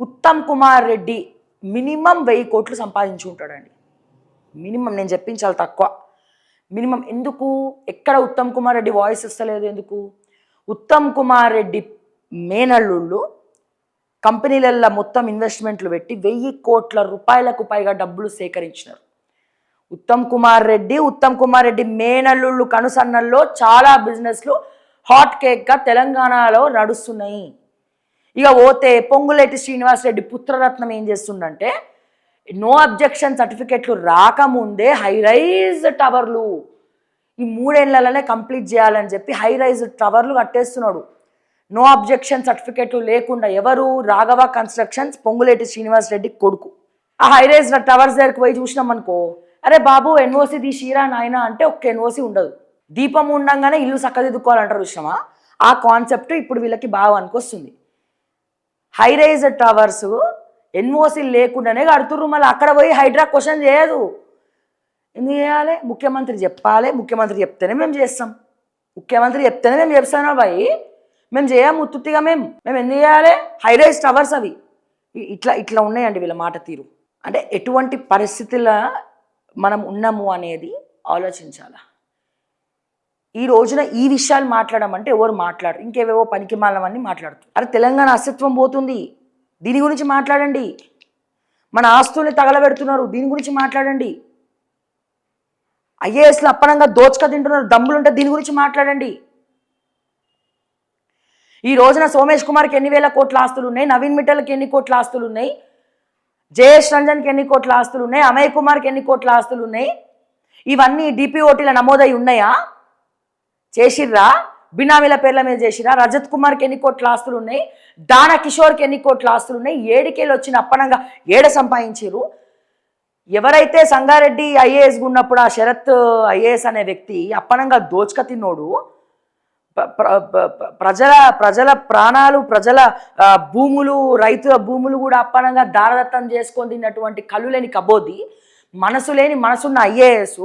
Uttam Kumar Reddy minimum వెయ్యి కోట్లు సంపాదించి ఉంటాడండి. మినిమం నేను చెప్పించాలి తక్కువ. మినిమం ఎందుకు? ఎక్కడ ఉత్తమ్ కుమార్ రెడ్డి వాయిస్ ఇస్తలేదు ఎందుకు? ఉత్తమ్ కుమార్ రెడ్డి మేనల్లుళ్ళు కంపెనీలల్లో మొత్తం ఇన్వెస్ట్మెంట్లు పెట్టి వెయ్యి కోట్ల రూపాయలకు పైగా డబ్బులు సేకరించినారు. ఉత్తమ్ కుమార్ రెడ్డి ఉత్తమ్ కుమార్ రెడ్డి మేనల్లుళ్ళు కనుసన్నల్లో చాలా బిజినెస్లు హాట్ కేక్గా తెలంగాణలో నడుస్తున్నాయి. ఇక పోతే పొంగులేటి శ్రీనివాస్ రెడ్డి పుత్రరత్నం ఏం చేస్తుండంటే నో అబ్జెక్షన్ సర్టిఫికెట్లు రాకముందే హై రైజ్ టవర్లు ఈ మూడేళ్ళలోనే కంప్లీట్ చేయాలని చెప్పి హై రైజ్ టవర్లు కట్టేస్తున్నాడు. నో అబ్జెక్షన్ సర్టిఫికెట్లు లేకుండా ఎవరు? రాఘవ కన్స్ట్రక్షన్స్ పొంగులేటి శ్రీనివాస్ రెడ్డి కొడుకు. ఆ హై రైజ్ టవర్స్ దగ్గరికి పోయి చూసినాం అనుకో అరే బాబు ఎన్ఓసి తీసిరా నాయన అంటే ఒక్క ఎన్ఓసి ఉండదు. దీపం ఉండంగానే ఇల్లు చక్కదిద్దుకోవాలంటారు విషయమా ఆ కాన్సెప్ట్ ఇప్పుడు వీళ్ళకి బాగా అనుకొస్తుంది హై రైజ్ టవర్స్ ఎన్ఓసి లేకుండానే కడుతుర్రు. మళ్ళీ అక్కడ పోయి హైడ్రా క్వశ్చన్ చేయదు. ఎందుకు చేయాలి? ముఖ్యమంత్రి చెప్పాలి. ముఖ్యమంత్రి చెప్తేనే మేము చేస్తాం. ముఖ్యమంత్రి చెప్తేనే మేము చేస్తానా బాయ్ మేము చేయము ఉత్తుత్తిగా మేము మేము ఎందుకు చేయాలి? హై రైజ్ టవర్స్ అవి. ఇట్లా ఇట్లా ఉన్నాయండి వీళ్ళ మాట తీరు. అంటే ఎటువంటి పరిస్థితుల మనం ఉన్నాము అనేది ఆలోచించాలా? ఈ రోజున ఈ విషయాలు మాట్లాడడం అంటే ఎవరు మాట్లాడరు. ఇంకేవేవో పనికి మాలవన్నీ మాట్లాడుతారు. అరే తెలంగాణ అస్తిత్వం పోతుంది. దీని గురించి మాట్లాడండి. మన ఆస్తుల్ని తగలబెడుతున్నారు. దీని గురించి మాట్లాడండి. ఐఏఎస్లు అప్పనంగా దోచక తింటున్నారు. దమ్ములుంటే దీని గురించి మాట్లాడండి. ఈ రోజున సోమేష్ కుమార్కి ఎన్ని వేల కోట్ల ఆస్తులు ఉన్నాయి నవీన్ మిట్టల్కి ఎన్ని కోట్ల ఆస్తులు ఉన్నాయి జయేష్ రంజన్కి ఎన్ని కోట్ల ఆస్తులు ఉన్నాయి అమయ్ కుమార్కి ఎన్ని కోట్ల ఆస్తులు ఉన్నాయి ఇవన్నీ డిపిఓటీల నమోదై ఉన్నాయా? చేసిర్రా? బినామీల పేర్ల మీద చేసిరా రజత్ కుమార్కి ఎన్ని కోట్ల ఆస్తులు ఉన్నాయి? దాన కిషోర్కి ఎన్ని కోట్ల ఆస్తులు ఉన్నాయి? ఏడికేళ్ళు వచ్చిన అప్పనంగా ఏడ సంపాదించారు ఎవరైతే సంగారెడ్డి ఐఏఎస్ ఉన్నప్పుడు ఆ శరత్ ఐఏఎస్ అనే వ్యక్తి అప్పనంగా దోచుక తిన్నోడు ప్రజల ప్రజల ప్రాణాలు ప్రజల భూములు రైతుల భూములు కూడా అప్పనంగా దారదత్తం చేసుకొని తిన్నటువంటి కళ్ళు లేని కబోది మనసు లేని మనసున్న ఐఏఎస్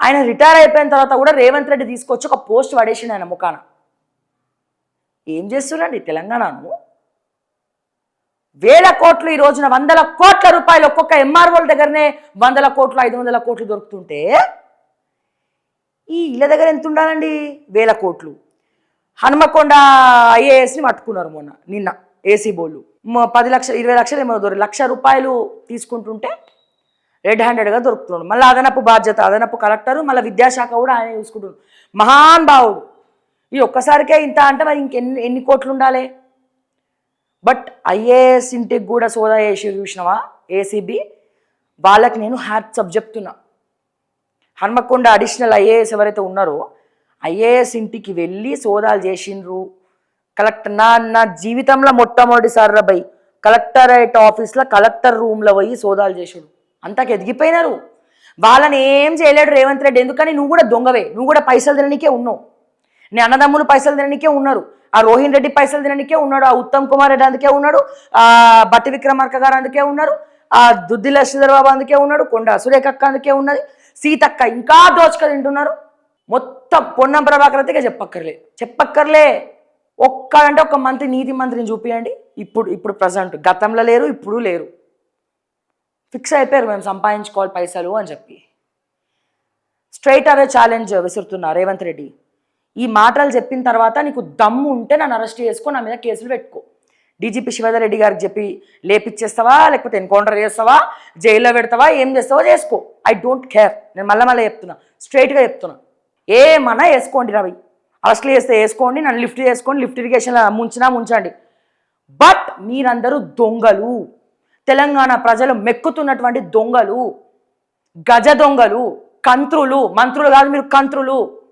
ఆయన రిటైర్ అయిపోయిన తర్వాత కూడా రేవంత్ రెడ్డి తీసుకొచ్చి ఒక పోస్ట్ పడేసిండు ఆయన ముఖాన. ఏం చేస్తున్నారండి తెలంగాణను? వేల కోట్లు ఈ రోజున వందల కోట్ల రూపాయలు ఒక్కొక్క ఎంఆర్ఓల దగ్గరనే వందల కోట్లు ఐదు వందల కోట్లు దొరుకుతుంటే ఈ ఇళ్ళ దగ్గర ఎంత ఉండాలండి? వేల కోట్లు. హనుమకొండ ఐఏఎస్ని పట్టుకున్నారు మొన్న నిన్న ఏసీ బోళ్ళు పది లక్షలు ఇరవై లక్షలు ఏమో లక్ష రూపాయలు తీసుకుంటుంటే రెడ్ హ్యాండెడ్గా దొరుకుతున్నాడు మళ్ళీ అదనపు బాధ్యత అదనపు కలెక్టరు మళ్ళీ విద్యాశాఖ కూడా ఆయన చూసుకుంటున్నాడు మహాన్ భావుడు ఈ ఒక్కసారికే ఇంత అంటే మరి ఇంకెన్ని ఎన్ని కోట్లు ఉండాలి బట్ ఐఏఎస్ ఇంటికి కూడా సోదా చేసి చూసినావా? ఏసీబీ? వాళ్ళకి నేను హ్యాట్సప్ చెప్తున్నా. హన్మకొండ అడిషనల్ ఐఏఎస్ ఎవరైతే ఉన్నారో ఐఏఎస్ ఇంటికి వెళ్ళి సోదాలు చేసిండ్రు. కలెక్టర్ నా నా జీవితంలో మొట్టమొదటిసారి రబై కలెక్టరేట్ ఆఫీస్లో కలెక్టర్ రూమ్లో పోయి సోదాలు చేసాడు. అంతకు ఎదిగిపోయినారు. వాళ్ళని ఏం చేయలేడు రేవంత్ రెడ్డి. ఎందుకని? నువ్వు కూడా దొంగవే. నువ్వు కూడా పైసలు తిననికే ఉన్నావు. నీ అన్నదమ్ములు పైసలు తిననికే ఉన్నారు. ఆ రోహిన్ రెడ్డి పైసలు తిననికే ఉన్నాడు. ఆ ఉత్తమ్ కుమార్ రెడ్డి అందుకే ఉన్నాడు. ఆ బట్టి విక్రమార్క గారు అందుకే ఉన్నారు. ఆ దుద్దిల శ్రీధరబాబు అందుకే ఉన్నాడు. కొండ సురేఖక్క అందుకే ఉన్నది. సీతక్క ఇంకా దోచుక తింటున్నారు. మొత్తం పొన్నం ప్రభాకర్ అయితే చెప్పక్కర్లే. చెప్పక్కర్లే. ఒక్క అంటే ఒక మంత్రి నీతి మంత్రిని చూపియండి. ఇప్పుడు ఇప్పుడు ప్రజెంట్ గతంలో లేరు ఇప్పుడు లేరు. ఫిక్స్ అయిపోయారు మేము సంపాదించుకోవాలి పైసలు అని చెప్పి. స్ట్రైట్ అవే ఛాలెంజ్ విసురుతున్నా రేవంత్ రెడ్డి. ఈ మాటలు చెప్పిన తర్వాత నీకు దమ్ము ఉంటే నన్ను అరెస్ట్ చేసుకో నా మీద కేసులు పెట్టుకో. డీజీపీ శివధర్ రెడ్డి గారికి చెప్పి లేపిచ్చేస్తావా లేకపోతే ఎన్కౌంటర్ చేస్తావా జైల్లో పెడతావా ఏం చేస్తావో చేసుకో. I don't care. నేను మళ్ళీ మళ్ళీ చెప్తున్నా స్ట్రైట్గా చెప్తున్నా. ఏమన్నా వేసుకోండి రవి. అరెస్ట్లు చేస్తే వేసుకోండి నన్ను లిఫ్ట్ చేసుకోండి లిఫ్ట్ ఇరిగేషన్ ముంచినా ముంచండి. బట్ మీరందరూ దొంగలు. తెలంగాణ ప్రజలు మెక్కుతున్నటువంటి దొంగలు గజ దొంగలు కంత్రులు మంత్రులు కాదు మీరు కంత్రులు.